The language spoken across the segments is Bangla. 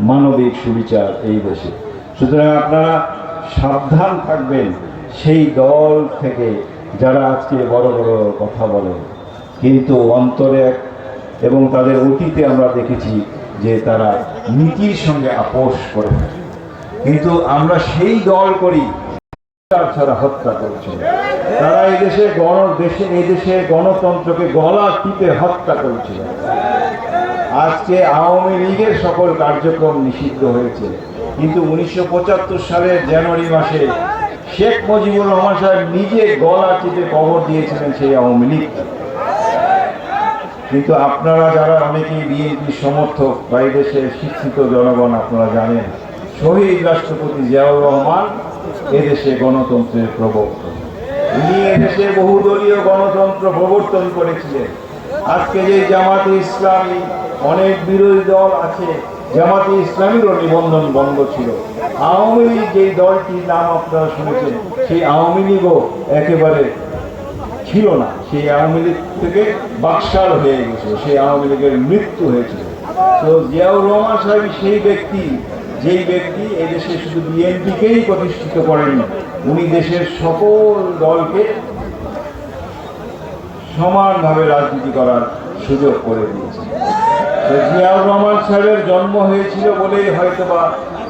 মানবিক সুবিচার এই দেশে। সুতরাং আপনারা সাবধান থাকবেন সেই দল থেকে যারা আজকে বড় বড় কথা বলে। কিন্তু অন্তরে এক এবং তাদের অতীতে আমরা দেখেছি যে তারা নীতির সঙ্গে আপোষ করে। কিন্তু আমরা সেই দল করি ছাড়া হত্যা করছে। তারা এই দেশে গণ দেশে এই দেশে গণতন্ত্রকে গলা টিপে হত্যা করছে। আজকে আওয়ামী লীগের সকল কার্যক্রম নিষিদ্ধ হয়েছে। কিন্তু উনিশশো সালের জানুয়ারি মাসে শেখ মুজিবুর রহমান সাহেব নিজে গলা টিপে কবর দিয়েছিলেন সেই আওয়ামী লীগ। কিন্তু আপনারা যারা অনেকেই বিএনপি সমর্থক বা দেশের শিক্ষিত জনগণ আপনারা জানেন, শহীদ রাষ্ট্রপতি জিয়াউর রহমান এদেশে গণতন্ত্রের প্রবর্তন উনি এদেশে বহুদলীয় গণতন্ত্র প্রবর্তন করেছিলেন। আজকে যে জামাতে ইসলামী অনেক বিরোধী দল আছে, জামাতে ইসলামীরও নিবন্ধন বন্ধ ছিল। আওয়ামী লীগ যেই দলটির নাম আপনারা শুনেছেন, সেই আওয়ামী লীগও একেবারে ছিল না। সেই আওয়ামী লীগ থেকে বাকশাল হয়ে গেছে, সেই আওয়ামী লীগের মৃত্যু হয়েছিল তো জিয়াউর রহমান সাহেব সেই ব্যক্তি, যেই ব্যক্তি এদেশে শুধু বিএনপিকেই প্রতিষ্ঠিত করেন উনি দেশের সকল দলকে সমানভাবে রাজনীতি করার সুযোগ করে দিয়েছে। জিয়াউর রহমান সাহেবের জন্ম হয়েছিল বলেই হয়তোবা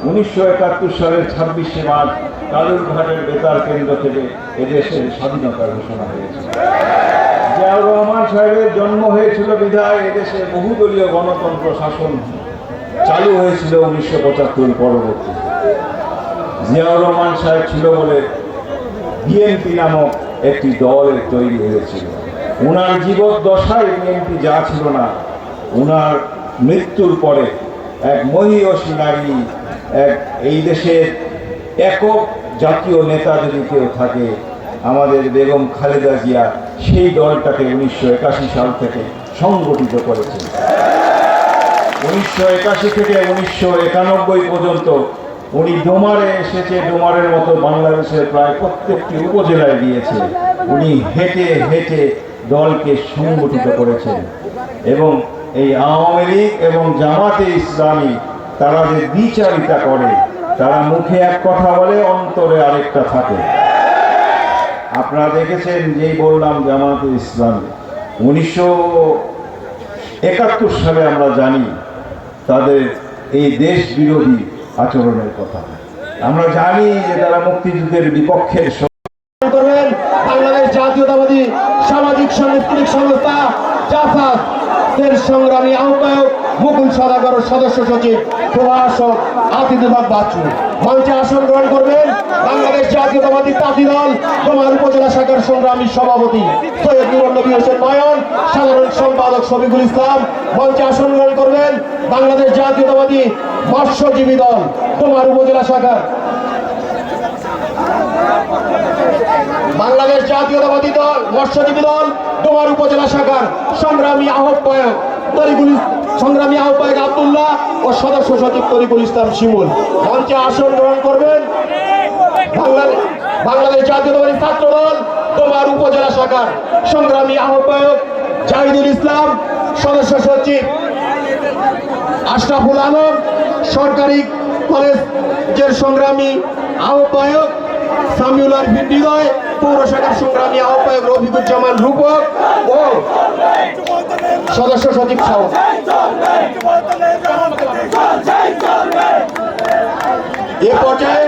উনিশশো একাত্তর সালের ছাব্বিশে মার্চ কালুরঘাটের বেতার কেন্দ্র থেকে এদেশের স্বাধীনতা ঘোষণা হয়েছে। জিয়াউর রহমান সাহেবের জন্ম হয়েছিল বিধায় এদেশে বহুদলীয় গণতন্ত্র শাসন চালু হয়েছিল উনিশশো পঁচাত্তর পরবর্তী। জিয়াউর রহমান সাহেব ছিল বলে বিএনপি নামক একটি দলের তৈরি হয়েছিল। ওনার জীবদ্দশায় বিএনপি যা ছিল না ওনার মৃত্যুর পরে এক মহিয়সী নারী, এক এই দেশের একক জাতীয় নেতা যদি কেউ থাকে, আমাদের বেগম খালেদা জিয়া সেই দলটাকে উনিশশো একাশি সাল থেকে সংগঠিত করেছেন। উনিশশো একাশি থেকে উনিশশো একানব্বই পর্যন্ত উনি ডোমারে এসেছে, ডোমারের মতো বাংলাদেশের প্রায় প্রত্যেকটি উপজেলায় গিয়েছে। উনি হেঁটে হেঁটে দলকে সংগঠিত করেছেন এবং এই আওয়ামী লীগ এবং জামাতে ইসলামী, তারা যে দ্বিচারিতা করে, তারা মুখে এক কথা বলে, অন্তরে আরেকটা থাকে। আপনারা দেখেছেন যেই বললাম জামাতে ইসলামী, উনিশশো একাত্তর সালে আমরা জানি তাদের এই দেশ বিরোধী আচরণের কথা। আমরা জানি যে তারা মুক্তিযুদ্ধের বিপক্ষের করবেন বাংলাদেশ জাতীয়তাবাদী সামাজিক সাংস্কৃতিক সংস্থা সংগ্রামী আহ্বায়ক মুকুল সদস্য সচিব প্রভাষক বাচ্চু মঞ্চে আসন গ্রহণ করবেন বাংলাদেশ জাতীয়তাবাদী তাঁতি দল তোমার উপজেলা শাখার সংগ্রামী সভাপতি সৈয়দ নুরুল নবী হোসেন সাধারণ সম্পাদক শফিকুল ইসলাম। মঞ্চে আসন গ্রহণ করবেন বাংলাদেশ জাতীয়তাবাদী মৎস্যজীবী দল তোমার উপজেলা শাখার বাংলাদেশ জাতীয়তাবাদী দল, মৎস্যজীবী দল তোমার উপজেলা শাখার সংগ্রামী আহ্বায়ক তরিকুল ইস- সংগ্রামী আহ্বায়ক আবদুল্লাহ ও সদস্য সচিব তরিকুল ইসলাম শিমুল। মঞ্চে আসন গ্রহণ করবেন বাংলাদেশ জাতীয়তাবাদী ছাত্র দল তোমার উপজেলা শাখার সংগ্রামী আহ্বায়ক জাহিদুল ইসলাম, সদস্য সচিব আশরাফুল আলম, সরকারি কলেজের সংগ্রামী আহ্বায়ক সামিউলার ভিন্ডিদয় পৌর শাখার সংগ্রামী আহ্বায়ক রফিকুজ্জামান রূপক ও সদস্য সচিব সহ এ পর্যায়ে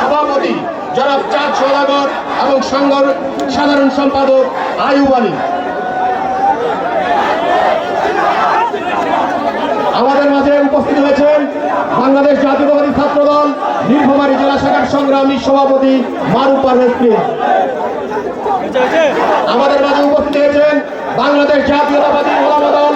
সভাপতি সাধারণ সম্পাদক আয়ুব আমাদের মাঝে উপস্থিত হয়েছেন বাংলাদেশ জাতীয়তাবাদী ছাত্র দল নীলফামারী জেলা শাখার সংগ্রামী সভাপতি মারুপা প্রিন্স। আমাদের মাঝে উপস্থিত হয়েছেন বাংলাদেশ জাতীয়তাবাদী ওলামা দল